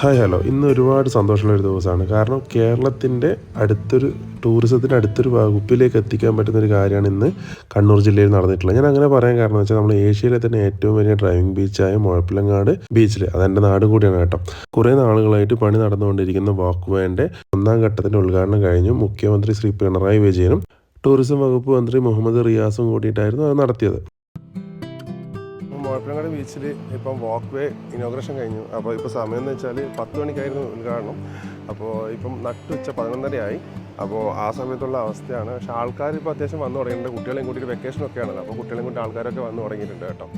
Hi hello. ഇന്ന് ഒരുപാട് സന്തോഷമുള്ള ഒരു ദിവസമാണ്. കാരണം കേരളത്തിന്റെ അടുത്തൊരു ടൂറിസത്തിന്റെ അടുത്തൊരു വകുപ്പിലേക്ക് എത്തിക്കാൻ പറ്റുന്ന ഒരു കാര്യമാണ് ഇന്ന് കണ്ണൂർ ജില്ലയിൽ നടന്നിട്ടുള്ളത്. ഞാൻ അങ്ങനെ പറയാൻ കാരണം വെച്ചാൽ നമ്മൾ ഏഷ്യയിലെ തന്നെ ഏറ്റവും വലിയ ഡ്രൈവിംഗ് ബീച്ചായ മുഴപ്പിലങ്ങാട് ബീച്ചിൽ അതെന്റെ നാട് കൂടിയാണ് കേട്ടോ. കുറേ നാളുകളായിട്ട് പണി നടന്നുകൊണ്ടിരിക്കുന്ന വാക്ക് വേന്റെ ഒന്നാം ഘട്ടത്തിന്റെ ഉദ്ഘാടനം കഴിഞ്ഞു. മുഖ്യമന്ത്രി ശ്രീ പിണറായി വിജയനും ടൂറിസം വകുപ്പ് മന്ത്രി മുഹമ്മദ് റിയാസും കൂടിയിട്ടായിരുന്നു അത് നടത്തിയത്. മുഴപ്പിലങ്ങാട് ബീച്ചിൽ ഇപ്പം വാക്ക് വേ ഇനോഗ്രേഷൻ കഴിഞ്ഞു. അപ്പോൾ ഇപ്പോൾ സമയം എന്ന് വെച്ചാൽ പത്ത് മണിക്കായിരുന്നു ഉദ്ഘാടനം. അപ്പോൾ ഇപ്പം നട്ടുച്ച പതിനൊന്നരയായി. അപ്പോൾ ആ സമയത്തുള്ള അവസ്ഥയാണ്. പക്ഷേ ആൾക്കാർ ഇപ്പോൾ അത്യാവശ്യം വന്നു തുടങ്ങിയിട്ടുണ്ട്. കുട്ടികളെയും കൂട്ടിയിട്ട് വെക്കേഷനൊക്കെയാണല്ലോ അപ്പോൾ കുട്ടികളെയും കൂട്ടി ആൾക്കാരൊക്കെ വന്നു തുടങ്ങിയിട്ടുണ്ട് കേട്ടോ.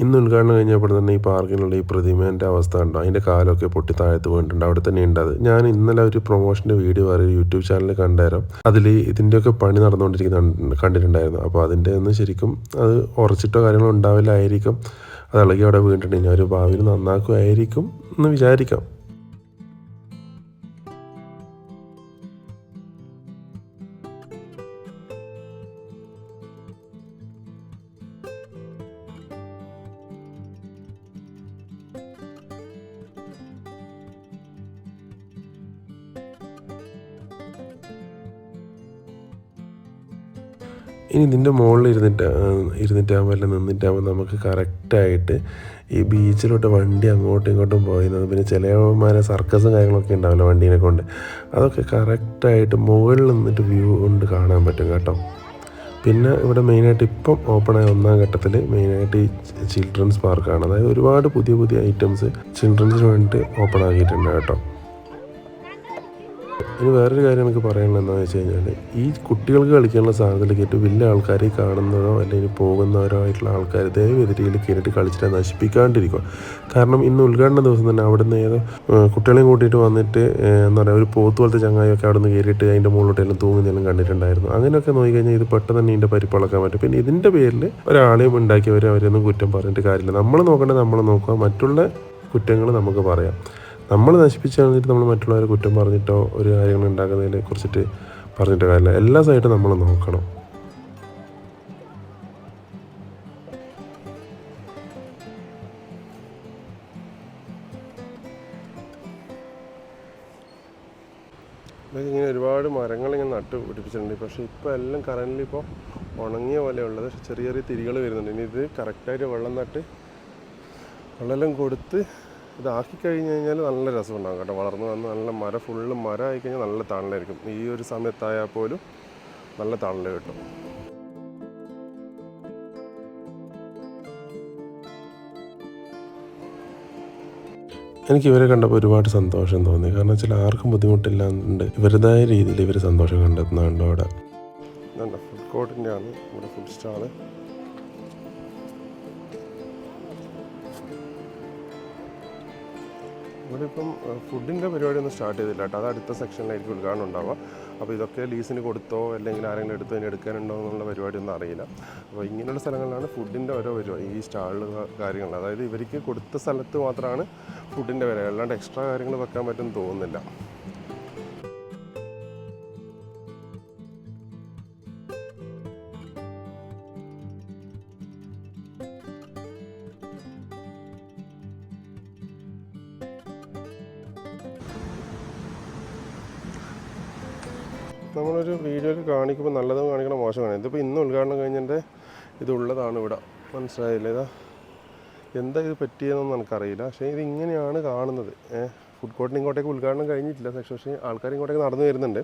ഇന്ന് ഉദ്ഘാടനം കഴിഞ്ഞപ്പോൾ തന്നെ ഈ പാർക്കിനുള്ള ഈ പ്രതിമേന്റെ അവസ്ഥ ഉണ്ടോ അതിന്റെ കാലമൊക്കെ പൊട്ടി താഴത്ത് വീണിട്ടുണ്ട്. അവിടെ തന്നെ ഉണ്ട് അത്. ഞാൻ ഇന്നലെ ഒരു പ്രൊമോഷന്റെ വീഡിയോ വേറെ ഒരു യൂട്യൂബ് ചാനലിൽ കണ്ടായിരുന്നു അതിൽ ഇതിന്റെയൊക്കെ പണി നടന്നുകൊണ്ടിരിക്കുന്ന കണ്ടിട്ടുണ്ടായിരുന്നു. അപ്പോൾ അതിന്റെ ഒന്നും ശരിക്കും അത് ഉറച്ചിട്ടോ കാര്യങ്ങളോ ഉണ്ടാവില്ലായിരിക്കും. അത് ഇളകി അവിടെ വീണിട്ടുണ്ട്. ഇനി അവർ ഭാവിയിൽ നന്നാക്കുമായിരിക്കും എന്ന് വിചാരിക്കാം. ഇനി ഇതിന്റെ മുകളിൽ ഇരുന്നിട്ട് ഇരുന്നിട്ടാകുമ്പോൾ അല്ല നിന്നിട്ടാകുമ്പോൾ നമുക്ക് കറക്റ്റായിട്ട് ഈ ബീച്ചിലോട്ട് വണ്ടി അങ്ങോട്ടും ഇങ്ങോട്ടും പോയിരുന്നത് പിന്നെ ചിലവന്മാരെ സർക്കസും കാര്യങ്ങളൊക്കെ ഉണ്ടാവില്ല വണ്ടീനെ കൊണ്ട്. അതൊക്കെ കറക്റ്റായിട്ട് മുകളിൽ നിന്നിട്ട് വ്യൂ കൊണ്ട് കാണാൻ പറ്റും കേട്ടോ. പിന്നെ ഇവിടെ മെയിനായിട്ട് ഇപ്പം ഓപ്പണായ ഒന്നാം ഘട്ടത്തിൽ മെയിനായിട്ട് ഈ ചിൽഡ്രൻസ് പാർക്കാണ് അതായത് ഒരുപാട് പുതിയ പുതിയ ഐറ്റംസ് ചിൽഡ്രൻസിന് വേണ്ടിയിട്ട് ഓപ്പൺ ആക്കിയിട്ടുണ്ട് കേട്ടോ. ഇനി വേറൊരു കാര്യം എനിക്ക് പറയാനുള്ളത് എന്താണെന്ന് വെച്ച് കഴിഞ്ഞാൽ ഈ കുട്ടികൾക്ക് കളിക്കാനുള്ള സാധനത്തിലേക്ക് ഏറ്റവും വലിയ ആൾക്കാരെ കാണുന്നതോ അല്ലെങ്കിൽ പോകുന്നവരോ ആയിട്ടുള്ള ആൾക്കാർ ദയവ് എതിരിയിൽ കയറിയിട്ട് കളിച്ചിട്ട് നശിപ്പിക്കാണ്ടിരിക്കുക. കാരണം ഇന്ന് ഉദ്ഘാടന ദിവസം തന്നെ അവിടെ നിന്ന് ഏതോ കുട്ടികളെയും കൂട്ടിയിട്ട് വന്നിട്ട് എന്താ പറയുക ഒരു പോത്ത് പോലത്തെ ചങ്ങായൊക്കെ അവിടെ നിന്ന് കയറിയിട്ട് അതിന്റെ മുകളിലോട്ടെല്ലാം തൂങ്ങുന്നതെല്ലാം കണ്ടിട്ടുണ്ടായിരുന്നു. അങ്ങനെയൊക്കെ നോക്കിക്കഴിഞ്ഞാൽ ഇത് പെട്ടെന്ന് തന്നെ ഇതിന്റെ പരിപ്പളക്കാൻ പറ്റും. പിന്നെ ഇതിന്റെ പേരിൽ ഒരാളെയും ഉണ്ടാക്കിയവരെ അവരെയൊന്നും കുറ്റം പറഞ്ഞിട്ട് കാര്യമില്ല. നമ്മൾ നോക്കേണ്ടത് നമ്മൾ നോക്കുക മറ്റുള്ള കുറ്റങ്ങൾ നമുക്ക് പറയാം. നമ്മൾ നശിപ്പിച്ച് കളഞ്ഞിട്ട് നമ്മൾ മറ്റുള്ളവരെ കുറ്റം പറഞ്ഞിട്ടോ ഒരു കാര്യങ്ങൾ ഉണ്ടാക്കുന്നതിനെ കുറിച്ചിട്ട് പറഞ്ഞിട്ട് കാര്യമില്ല. എല്ലാ സൈഡും നമ്മൾ നോക്കണം. ഇങ്ങനെ ഒരുപാട് മരങ്ങൾ ഇങ്ങനെ നട്ട് പിടിപ്പിച്ചിട്ടുണ്ട്. പക്ഷേ ഇപ്പോൾ എല്ലാം കറണ്ടിൽ ഇപ്പോൾ ഉണങ്ങിയ പോലെ ഉള്ളത് ചെറിയ ചെറിയ തിരികൾ വരുന്നുണ്ട്. ഇനി ഇത് കറക്റ്റായിട്ട് വെള്ളം നട്ട് വെള്ളം കൊടുത്ത് ഇതാക്കി കഴിഞ്ഞ് കഴിഞ്ഞാൽ നല്ല രസമുണ്ടാകും കേട്ടോ. വളർന്നു വന്ന് നല്ല മര ഫുള്ള് മരം ആയി കഴിഞ്ഞാൽ നല്ല തണലായിരിക്കും. ഈ ഒരു സമയത്തായാൽ പോലും നല്ല തണൽ കിട്ടും. എനിക്ക് ഇവരെ കണ്ടപ്പോൾ ഒരുപാട് സന്തോഷം തോന്നി. കാരണം വെച്ചാൽ ആർക്കും ബുദ്ധിമുട്ടില്ലാണ്ട് ഇവരുടേതായ രീതിയിൽ ഇവർ സന്തോഷം കണ്ടെത്തുന്നുണ്ട് അവിടെ. ഫുഡ് കോർട്ടിന്റെ ആണ് ഇവിടെ ഫുഡ് സ്റ്റാൾ ഇവിടെ ഇപ്പം ഫുഡിന്റെ പരിപാടി ഒന്നും സ്റ്റാർട്ട് ചെയ്തില്ല കേട്ടോ. അത് അടുത്ത സെക്ഷനിലായിരിക്കും ഉദ്ഘാടനം ഉണ്ടാവുക. അപ്പോൾ ഇതൊക്കെ ലീസിന് കൊടുത്തോ അല്ലെങ്കിൽ ആരെങ്കിലും എടുത്തോ ഇനി എടുക്കാനുണ്ടോ എന്നുള്ള പരിപാടി ഒന്നും അറിയില്ല. അപ്പോൾ ഇങ്ങനെയുള്ള സ്ഥലങ്ങളിലാണ് ഫുഡിന്റെ ഓരോ പരിപാടി ഈ സ്റ്റാളിൽ കാര്യങ്ങൾ. അതായത് ഇവർക്ക് കൊടുത്ത സ്ഥലത്ത് മാത്രമാണ് ഫുഡിന്റെ വില. അല്ലാണ്ട് എക്സ്ട്രാ കാര്യങ്ങൾ വെക്കാൻ പറ്റുമെന്ന് തോന്നുന്നില്ല. നമ്മളൊരു വീഡിയോയിൽ കാണിക്കുമ്പോൾ നല്ലതും കാണിക്കണം മോശമാണ്. ഇതിപ്പോൾ ഇന്ന് ഉദ്ഘാടനം കഴിഞ്ഞതിന്റെ ഇതുള്ളതാണ് ഇവിടെ. മനസ്സിലായില്ല? ഇതാ എന്താ ഇത് പറ്റിയതെന്നൊന്നും എനിക്കറിയില്ല. പക്ഷേ ഇത് ഇങ്ങനെയാണ് കാണുന്നത് ഫുഡ് കോർട്ടിന് ഇങ്ങോട്ടേക്ക് ഉദ്ഘാടനം കഴിഞ്ഞിട്ടില്ല. പക്ഷേ പക്ഷേ ആൾക്കാർ ഇങ്ങോട്ടേക്ക് നടന്നു വരുന്നുണ്ട്.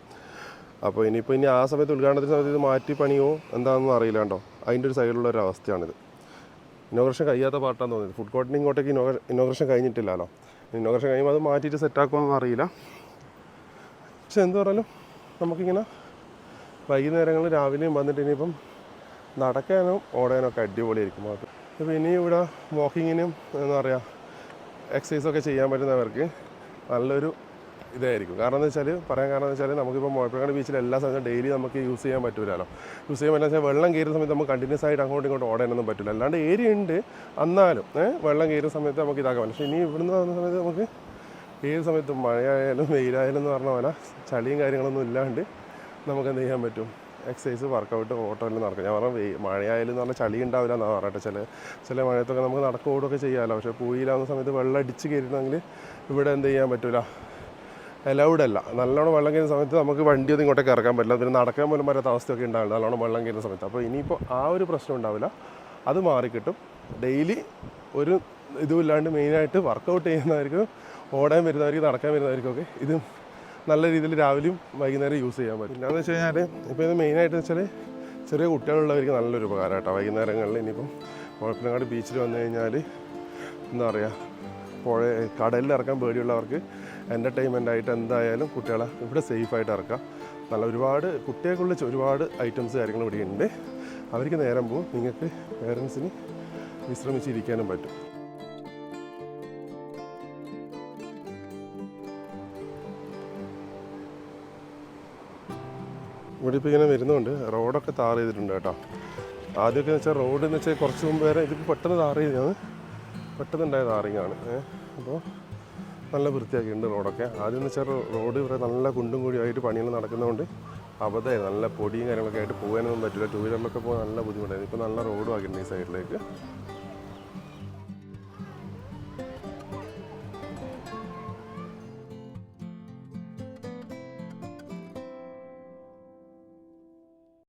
അപ്പോൾ ഇനിയിപ്പോൾ ഇനി ആ സമയത്ത് ഉദ്ഘാടനത്തിന് സമയത്ത് ഇത് മാറ്റി പണിയോ എന്താണെന്നും അറിയില്ല കേട്ടോ. അതിന്റെ ഒരു സൈഡിലുള്ള ഒരു അവസ്ഥയാണിത്. ഇനോഗ്രേഷൻ കഴിയാത്ത പാട്ടാന്ന് തോന്നിയത് ഫുഡ് കോർട്ടിന് ഇങ്ങോട്ടേക്ക് ഇനോഗ്ര ഇനോഗ്രേഷൻ കഴിഞ്ഞിട്ടില്ലല്ലോ ഇനോഗ്രേഷൻ കഴിയുമ്പോൾ അത് മാറ്റിയിട്ട് സെറ്റാക്കുമെന്ന് അറിയില്ല. പക്ഷെ എന്ത് പറഞ്ഞാലും നമുക്കിങ്ങനെ വൈകുന്നേരങ്ങളിൽ രാവിലെയും വന്നിട്ട് ഇനിയിപ്പം നടക്കാനും ഓടാനും ഒക്കെ അടിപൊളിയായിരിക്കും അത് അപ്പോൾ ഇനി ഇവിടെ വാക്കിങ്ങിനും എന്താ പറയുക എക്സസൈസൊക്കെ ചെയ്യാൻ പറ്റുന്നവർക്ക് നല്ലൊരു ഇതായിരിക്കും. കാരണം എന്ന് വെച്ചാൽ പറയാൻ കാരണം എന്ന് വെച്ചാൽ നമുക്കിപ്പോൾ മുഴപ്പിലങ്ങാട് ബീച്ചിൽ എല്ലാ സമയത്തും ഡെയിലി നമുക്ക് യൂസ് ചെയ്യാൻ പറ്റില്ലല്ലോ യൂസ് ചെയ്യാൻ പറ്റില്ല വെള്ളം കയറുന്ന സമയത്ത് നമുക്ക് കണ്ടിന്യൂസ് ആയിട്ട് അങ്ങോട്ടും ഇങ്ങോട്ടും ഓടാനൊന്നും പറ്റില്ല അല്ലാണ്ട് ഏരിയ ഉണ്ട് എന്നാലും വെള്ളം കയറുന്ന സമയത്ത് നമുക്ക് ഇതാക്കാൻ പറ്റും. പക്ഷേ ഇനി ഇവിടുന്ന് വന്ന സമയത്ത് നമുക്ക് ഏത് സമയത്തും മഴയായാലും വെയിലായാലും എന്ന് പറഞ്ഞ പോലെ ചളിയും കാര്യങ്ങളൊന്നും ഇല്ലാണ്ട് നമുക്ക് എന്ത് ചെയ്യാൻ പറ്റും? എക്സസൈസ് വർക്കൗട്ട് ഓട്ടോ എല്ലാം നടക്കും. ഞാൻ പറഞ്ഞ വെയി മഴയായാലും എന്ന് പറഞ്ഞാൽ ചളി ഉണ്ടാവില്ല എന്നാണ് പറയട്ടെ. ചില ചില മഴയത്തൊക്കെ നമുക്ക് നടക്കോടൊക്കെ ചെയ്യാമല്ലോ പക്ഷേ പൂയിലാവുന്ന സമയത്ത് വെള്ളം അടിച്ച് കയറിയിരുന്നെങ്കിൽ ഇവിടെ എന്ത് ചെയ്യാൻ പറ്റില്ല അലൗഡ് അല്ല. നല്ലോണം വെള്ളം കയറുന്ന സമയത്ത് നമുക്ക് വണ്ടി ഒന്നും ഇങ്ങോട്ടേക്ക് ഇറക്കാൻ പറ്റില്ല. പിന്നെ നടക്കാൻ പോലും പറ്റാത്ത അവസ്ഥയൊക്കെ ഉണ്ടാവില്ല. നല്ലോണം വെള്ളം കയറുന്ന സമയത്ത്. അപ്പോൾ ഇനിയിപ്പോൾ ആ ഒരു പ്രശ്നം ഉണ്ടാവില്ല. അത് മാറിക്കിട്ടും. ഡെയിലി ഒരു ഇതുമില്ലാണ്ട് മെയിനായിട്ട് വർക്കൗട്ട് ചെയ്യുന്നവർക്കും ഓടാൻ വരുന്നവർക്ക് നടക്കാൻ വരുന്നവർക്കൊക്കെ ഇത് നല്ല രീതിയിൽ രാവിലെയും വൈകുന്നേരം യൂസ് ചെയ്യാൻ പറ്റും. പിന്നെന്ന് വെച്ച് കഴിഞ്ഞാൽ ഇപ്പോൾ ഇത് മെയിനായിട്ട് വെച്ചാൽ ചെറിയ കുട്ടികളുള്ളവർക്ക് നല്ലൊരു ഉപകാരം കേട്ടോ. വൈകുന്നേരങ്ങളിൽ ഇനിയിപ്പം കുഴപ്പനങ്ങാട് ബീച്ചിൽ വന്നു കഴിഞ്ഞാൽ എന്താ പറയുക പുഴ കടലിൽ ഇറക്കാൻ പേടിയുള്ളവർക്ക് എന്റർടൈൻമെന്റ് ആയിട്ട് എന്തായാലും കുട്ടികളെ ഇവിടെ സേഫായിട്ട് ഇറക്കാം. നല്ല ഒരുപാട് കുട്ടികൾക്കുള്ള ഒരുപാട് ഐറ്റംസ് കാര്യങ്ങൾ ഇവിടെ ഉണ്ട് അവർക്ക് നേരം പോകും. നിങ്ങൾക്ക് പേരൻസിന് വിശ്രമിച്ചിരിക്കാനും പറ്റും. ഇവിടെ ഇങ്ങനെ വരുന്നുണ്ട്. റോഡൊക്കെ താർ ചെയ്തിട്ടുണ്ട് കേട്ടോ. ആദ്യമൊക്കെ എന്ന് വെച്ചാൽ റോഡ് എന്ന് വെച്ചാൽ കുറച്ച് മുമ്പ് വരെ ഇതിപ്പോൾ പെട്ടെന്ന് താർ ചെയ്തതാണ് പെട്ടെന്നുണ്ടായ താറിങ്ങാണ് അപ്പോൾ നല്ല വൃത്തിയാക്കിയിട്ടുണ്ട് റോഡൊക്കെ. ആദ്യം എന്ന് വെച്ചാൽ റോഡ് ഇവിടെ നല്ല കുണ്ടും കൂടിയായിട്ട് പണികൾ നടക്കുന്നതുകൊണ്ട് അബദ്ധമായി നല്ല പൊടിയും കാര്യങ്ങളൊക്കെ ആയിട്ട് പോകാനൊന്നും പറ്റില്ല. ടൂ വീലറിലൊക്കെ പോകാൻ നല്ല ബുദ്ധിമുട്ടായിരുന്നു. ഇപ്പോൾ നല്ല റോഡും ആക്കിയിട്ടുണ്ട് ഈ സൈഡിലേക്ക്.